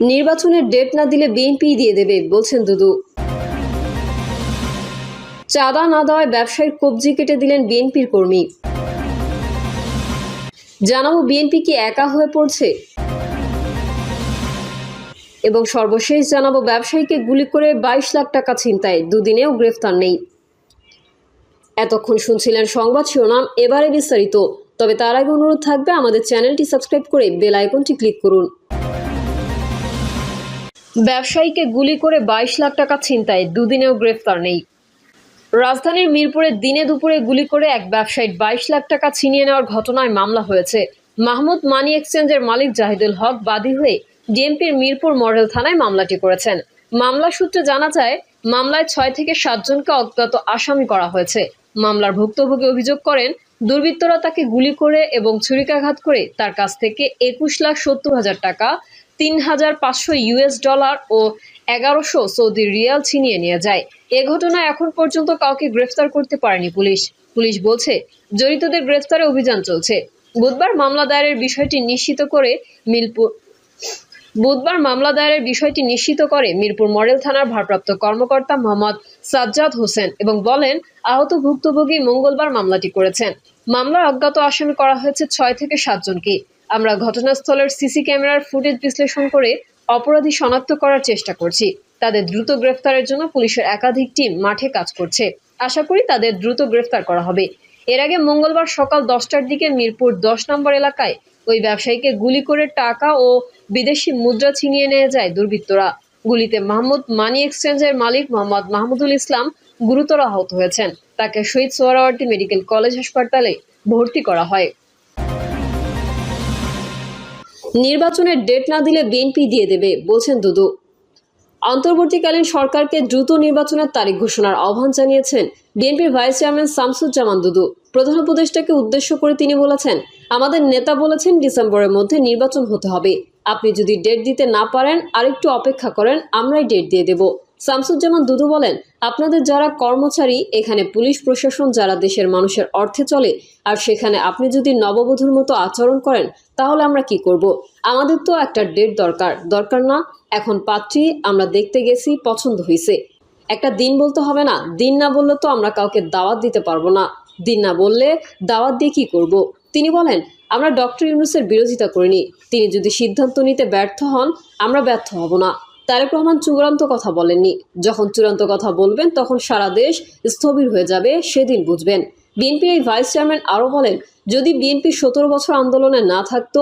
নির্বাচনের ডেট না দিলে বিএনপি দিয়ে দেবে, বলছেন দুদু। চাঁদা না দেওয়ায় ব্যবসায়ীর কবজি কেটে দিলেন বিএনপির কর্মী। জানাব বিএনপি কি একা হয়ে পড়ছে? এবং সর্বশেষ জানাব ব্যবসায়ীকে গুলি করে বাইশ লাখ টাকা ছিনতাই, দুদিনেও গ্রেফতার নেই। এতক্ষণ শুনছিলেন সংবাদ শিরোনাম, এবারে বিস্তারিত। তবে তার আগে অনুরোধ থাকবে আমাদের চ্যানেলটি সাবস্ক্রাইব করে বেল আইকনটি ক্লিক করুন। ব্যবসায়ীকে গুলি করে বাইশ লাখ টাকা ছিনতাই, দুদিনেও গ্রেফতার নেই। রাজধানীর মিরপুরে দিনে দুপুরে গুলি করে এক ব্যবসায়ীর বাইশ লাখ টাকা ছিনিয়ে নেওয়ার ঘটনায় মামলা হয়েছে। মাহমুদ মানি এক্সচেঞ্জের মালিক জাহিদুল হক বাদী হয়ে ডিএমপির মিরপুর মডেল থানায় মামলাটি করেছেন। মামলা সূত্রে জানা যায়, মামলায় ছয় থেকে সাতজনকে অজ্ঞাত আসামি করা হয়েছে। মামলার ভুক্তভোগী অভিযোগ করেন, দুর্বৃত্তরা তাকে গুলি করে এবং ছুরিকাঘাত করে তার কাছ থেকে একুশ লাখ সত্তর হাজার টাকা তিন হাজার পাঁচশো ইউএস ডলার ও এগারোশো সৌদি রিয়াল ছিনিয়ে নিয়ে যায়। এ ঘটনায় এখন পর্যন্ত কাউকে গ্রেফতার করতে পারেনি পুলিশ। পুলিশ বলছে, জড়িতদের গ্রেফতারে অভিযান চলছে। বুধবার মামলা দায়েরের বিষয়টি নিশ্চিত করে মিলপুর বুধবার মামলা দায়েরের বিষয়টি নিশ্চিত করে মিরপুর মডেল থানার ভারপ্রাপ্ত কর্মকর্তা মোহাম্মদ সাজ্জাদ হোসেন এবং বলেন, আহত ভুক্তভোগী মঙ্গলবার মামলাটি করেছেন। মামলার অজ্ঞাত আসামি করা হয়েছে ছয় থেকে সাতজনকে। আমরা ঘটনাস্থলের সিসি ক্যামেরার ফুটেজ বিশ্লেষণ করে অপরাধী শনাক্ত করার চেষ্টা করছি। তাদের দ্রুত গ্রেফতারের জন্য পুলিশের একাধিক টিম মাঠে কাজ করছে। আশা করি তাদের দ্রুত গ্রেফতার করা হবে। এর আগে মঙ্গলবার সকাল দশটার দিকে মিরপুর দশ নম্বর এলাকায় ওই ব্যবসায়ীকে গুলি করে টাকা ও বিদেশি মুদ্রা ছিনিয়ে নিয়ে যায় দুর্বৃত্তরা। গুলিতে মাহমুদ মানি এক্সচেঞ্জের মালিক মোহাম্মদ মাহমুদুল ইসলাম গুরুতর আহত হয়েছেন। তাকে শহীদ সোহরাওয়ার্দী মেডিকেল কলেজ হাসপাতালে ভর্তি করা হয়। নির্বাচনের ডেট না দিলে বিএনপি দিয়ে দেবে, বলছেন দুদু। অন্তর্বর্তীকালীন সরকারকে দ্রুত নির্বাচনের তারিখ ঘোষণার আহ্বান জানিয়েছেন বিএনপির ভাইস চেয়ারম্যান শামসুজ্জামান দুদু। প্রধান উপদেষ্টাকে উদ্দেশ্য করে তিনি বলেছেন, আমাদের নেতা বলেছেন ডিসেম্বরের মধ্যে নির্বাচন হতে হবে। আপনি যদি ডেট দিতে না পারেন, আরেকটু অপেক্ষা করেন, আমরাই ডেট দিয়ে দেব। শামসুজ্জামান দুদু বলেন, আপনাদের যারা কর্মচারী, এখানে পুলিশ প্রশাসন যারা দেশের মানুষের অর্থে চলে, আর সেখানে আপনি যদি নববধূর মতো আচরণ করেন, তাহলে আমরা কি করব? আমাদের তো একটা ডেট দরকার। দরকার না, এখন পাত্রী, আমরা দেখতে গেছি, পছন্দ হয়েছে একটা দিন বলতে হবে না, দিন না বললে তো আমরা কাউকে দাওয়াত দিতে পারব না। দিন না বললে দাওয়াত দিয়ে কি করব? তিনি বলেন, আমরা ডক্টর ইউনুসের বিরোধিতা করিনি। তিনি যদি সিদ্ধান্ত নিতে ব্যর্থ হন, আমরা ব্যর্থ হব না। তারেক রহমান চূড়ান্ত কথা বলেননি। যখন চূড়ান্ত কথা বলবেন, তখন সারা দেশ স্থবির হয়ে যাবে সেদিন বুঝবেন। বিএনপির এই ভাইস চেয়ারম্যান আরও বলেন, যদি বিএনপি সতেরো বছর আন্দোলনে না থাকতো,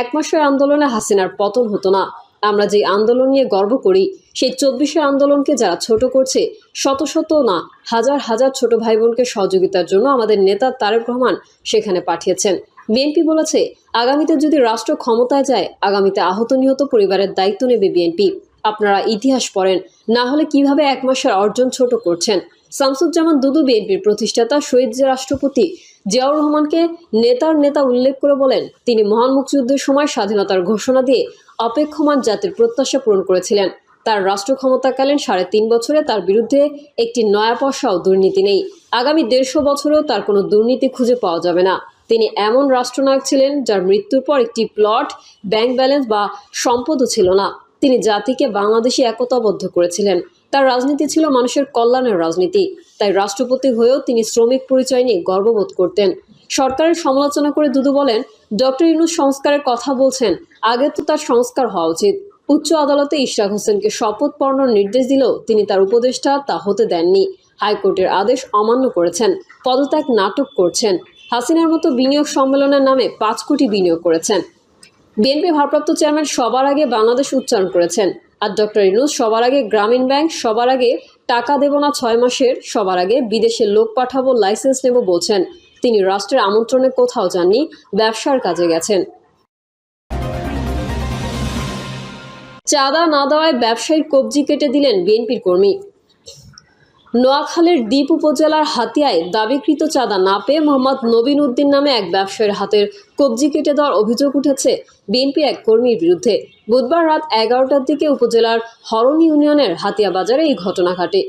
এক মাসের আন্দোলনে হাসিনার পতন হতো না। আমরা যে আন্দোলন নিয়ে গর্ব করি, সেই চব্বিশের আন্দোলনকে যারা ছোট করছে, শত শত না, হাজার হাজার ছোট ভাই বোনকে সহযোগিতার জন্য আমাদের নেতা তারেক রহমান সেখানে পাঠিয়েছেন। বিএনপি বলেছে, আগামীতে যদি রাষ্ট্র ক্ষমতায় যায়, আগামীতে আহত নিহত পরিবারের দায়িত্ব নেবে বিএনপি। আপনারা ইতিহাস পড়েন। না হলে কীভাবে এক মাসের অর্জন ছোট করছেন? শামসুজ্জামান দুদু বিএনপির প্রতিষ্ঠাতা, শহীদ রাষ্ট্রপতি জিয়াউর রহমানকে নেতার নেতা উল্লেখ করে বলেন, তিনি মহান মুক্তিযুদ্ধের সময় স্বাধীনতার ঘোষণা দিয়ে অপেক্ষমান জাতির প্রত্যাশা পূরণ করেছিলেন। তার রাষ্ট্র ক্ষমতাকালীন সাড়ে তিন বছরে তার বিরুদ্ধে একটি নয়া পয়সাও দুর্নীতি নেই। আগামী দেড়শো বছরেও তার কোনো দুর্নীতি খুঁজে পাওয়া যাবে না। তিনি এমন রাষ্ট্রনায়ক ছিলেন যার মৃত্যুর পর একটি প্লট, ব্যাংক ব্যালেন্স বা সম্পদও ছিল না। তিনি জাতিকে বাংলাদেশে একতাবদ্ধ করেছিলেন। তার রাজনীতি ছিল মানুষের কল্যাণের রাজনীতি। তাই রাষ্ট্রপতি হয়েও তিনি শ্রমিক পরিচয় নিয়ে গর্ববোধ করতেন। সরকারের সমালোচনা করে দুদু বলেন, ডক্টর ইউনুস সংস্কারের কথা বলছেন, আগে তো তার সংস্কার হওয়া উচিত। উচ্চ আদালতে ইশরাক হোসেনকে শপথ পড়ানোর নির্দেশ দিলেও তিনি তার উপদেষ্টা তা হতে দেননি। হাইকোর্টের আদেশ অমান্য করেছেন, পদত্যাগ নাটক করছেন। হাসিনার মতো বিনিয়োগ সম্মেলনের নামে পাঁচ কোটি বিনিয়োগ করেছেন। বিএনপি ভারপ্রাপ্ত চেয়ারম্যান সবার আগে বাংলাদেশ উচ্চারণ করেছেন। আর ডক্টর ইনুস সবার আগে গ্রামীণ ব্যাংক, সবার আগে টাকা দেব না ছয় মাসের, সবার আগে বিদেশে লোক পাঠাবো, লাইসেন্স নেব বলছেন। তিনি রাষ্ট্রের আমন্ত্রণে কোথাও যাননি, ব্যবসার কাজে গেছেন। চাঁদা না দেওয়ায় ব্যবসায়ীর কবজি কেটে দিলেন বিএনপির কর্মী। নোয়াখালীর দ্বীপ উপজেলার হাতিয়ায় দাবিকৃত চাঁদা না পেয়ে মোহাম্মদ নবীন উদ্দিন নামে এক ব্যবসায়ীর হাতের কবজি কেটে দেওয়ার অভিযোগ উঠেছে বিএনপি এক কর্মীর বিরুদ্ধে। বুধবার রাত এগারোটার দিকে উপজেলার হরণ ইউনিয়নের হাতিয়া বাজারে এই ঘটনা ঘটে।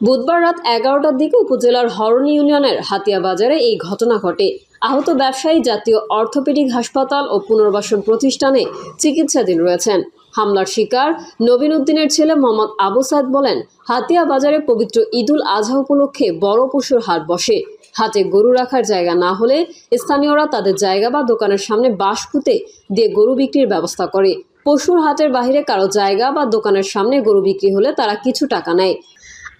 বুধবার রাত এগারোটার দিকে উপজেলার হরণ ইউনিয়নের হাতিয়া বাজারে এই ঘটনা ঘটে। আহত ব্যবসায়ী জাতীয় অর্থোপেডিক হাসপাতাল ও পুনর্বাসন প্রতিষ্ঠানে চিকিৎসাধীন রয়েছেন। হামলার শিকার। নবীন উদ্দিনের ছেলে মোহাম্মদ আবু সাদ বলেন, হাতিয়া বাজারে পবিত্র ঈদুল আজহা উপলক্ষে বড় পশুর হাট বসে। হাতে গরু রাখার জায়গা না হলে স্থানীয়রা তাদের জায়গা বা দোকানের সামনে বাঁশ পুঁতে দিয়ে গরু বিক্রির ব্যবস্থা করে। পশুর হাটের বাহিরে কারও জায়গা বা দোকানের সামনে গরু বিক্রি হলে তারা কিছু টাকা নেয়।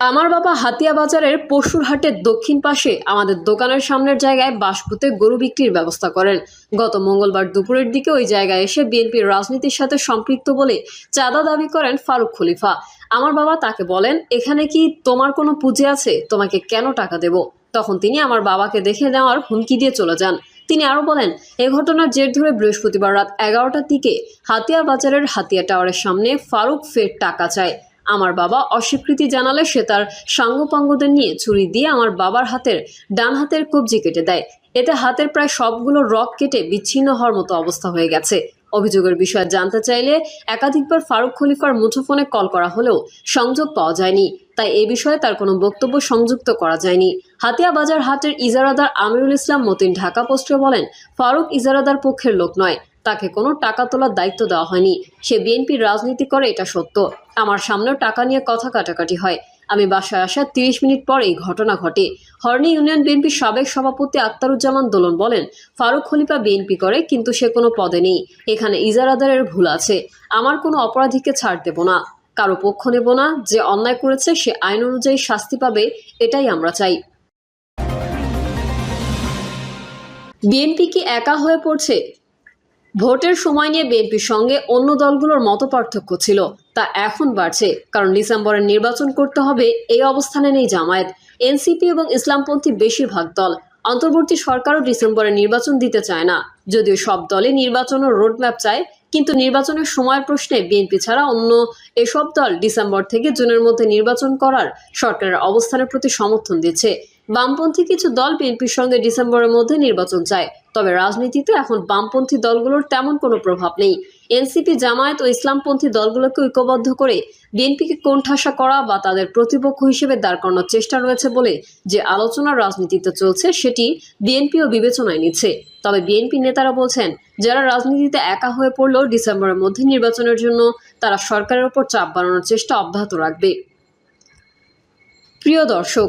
আমার বাবা হাতিয়া বাজারের পশুর হাটের দক্ষিণ পাশে আমাদের দোকানের সামনের জায়গায় বাঁশপুতে গরু বিক্রির ব্যবস্থা করেন। গত মঙ্গলবার দুপুরের দিকে ওই জায়গায় এসে বিএনপির রাজনীতির সাথে সম্পৃক্ত বলে চাঁদা দাবি করেন ফারুক খলিফা। আমার বাবা তাকে বলেন, এখানে কি তোমার কোনো পুঁজি আছে? তোমাকে কেন টাকা দেব? তখন তিনি আমার বাবাকে দেখে নেওয়ার হুমকি দিয়ে চলে যান। তিনি আরও বলেন, এ ঘটনার জের ধরে বৃহস্পতিবার রাত এগারোটার দিকে হাতিয়া বাজারের হাতিয়া টাওয়ারের সামনে ফারুক ফের টাকা চায়। আমার বাবা অস্বীকৃতি জানালে সে তার সাঙ্গপাঙ্গদের নিয়ে ছুরি দিয়ে আমার বাবার হাতের ডান হাতের কবজি কেটে দেয়। এতে হাতের প্রায় সবগুলো রক কেটে বিচ্ছিন্ন হওয়ার মতো অবস্থা হয়ে গেছে। অভিযোগের বিষয়ে জানতে চাইলে একাধিকবার ফারুক খলিফার মুঠোফোনে কল করা হলেও সংযোগ পাওয়া যায়নি। তাই এ বিষয়ে তার কোনো বক্তব্য সংযুক্ত করা যায়নি। হাতিয়া বাজার হাটের ইজারাদার আমিরুল ইসলাম মতিন ঢাকা পোস্টে বলেন, ফারুক ইজারাদার পক্ষের লোক নয়। তাকে কোনো টাকা তোলার দায়িত্ব দেওয়া হয়নি। সে বিএনপির রাজনীতি করে, এটা সত্য। আমার সামনেও টাকা নিয়ে কথা কাটাকাটি হয়। আমি বাসায় আসার তিরিশ মিনিট পর এই ঘটনা ঘটে। হর্নি ইউনিয়ন বিএনপির সাবেক সভাপতি আক্তারুজ্জামান দোলন বলেন, ফারুক খলিফা বিএনপি করে, কিন্তু সে কোনো পদে নেই। এখানে ইজারাদারের ভুল আছে। আমার কোনো অপরাধীকে ছাড় দেব না। কারও পক্ষ নেব না। যে অন্যায় করেছে, সে আইন অনুযায়ী শাস্তি পাবে, এটাই আমরা চাই। বিএনপি কি একা হয়ে পড়ছে? ভোটের সময় নিয়ে বিএনপির সঙ্গে অন্য দলগুলোর মত পার্থক্য ছিল। তা এখন বাড়ছে, কারণ ডিসেম্বরে নির্বাচন করতে হবে এই অবস্থানে নেই জামায়াত। এনসিপি এবং ইসলামপন্থী বেশিরভাগ দল অন্তর্বর্তী সরকারও ডিসেম্বরে নির্বাচন দিতে চায় না। যদিও সব দলে নির্বাচন ও রোডম্যাপ চায়, কিন্তু নির্বাচনের সময় প্রশ্নে বিএনপি ছাড়া অন্য এসব দল ডিসেম্বর থেকে জুনের মধ্যে নির্বাচন করার সরকারের অবস্থানের প্রতি সমর্থন দিচ্ছে। বামপন্থী কিছু দল বিএনপির সঙ্গে ডিসেম্বরের মধ্যে নির্বাচন চায়। তবে রাজনীতিতে এখন বামপন্থী দলগুলোর তেমন কোনো প্রভাব নেই। এনসিপি, জামায়াত ও ইসলামপন্থী দলগুলোকে ঐক্যবদ্ধ করে বিএনপিকে কোণঠাসা করা বা তাদের প্রতিপক্ষ হিসেবে দাঁড় করানোর চেষ্টা রয়েছে বলে যে আলোচনা রাজনীতিতে চলছে সেটি বিএনপিও বিবেচনায় নিচ্ছে। তবে বিএনপি নেতারা বলছেন, যারা রাজনীতিতে একা হয়ে পড়লেও ডিসেম্বরের মধ্যে নির্বাচনের জন্য, তারা সরকারের ওপর চাপ বাড়ানোর চেষ্টা অব্যাহত রাখবে। প্রিয় দর্শক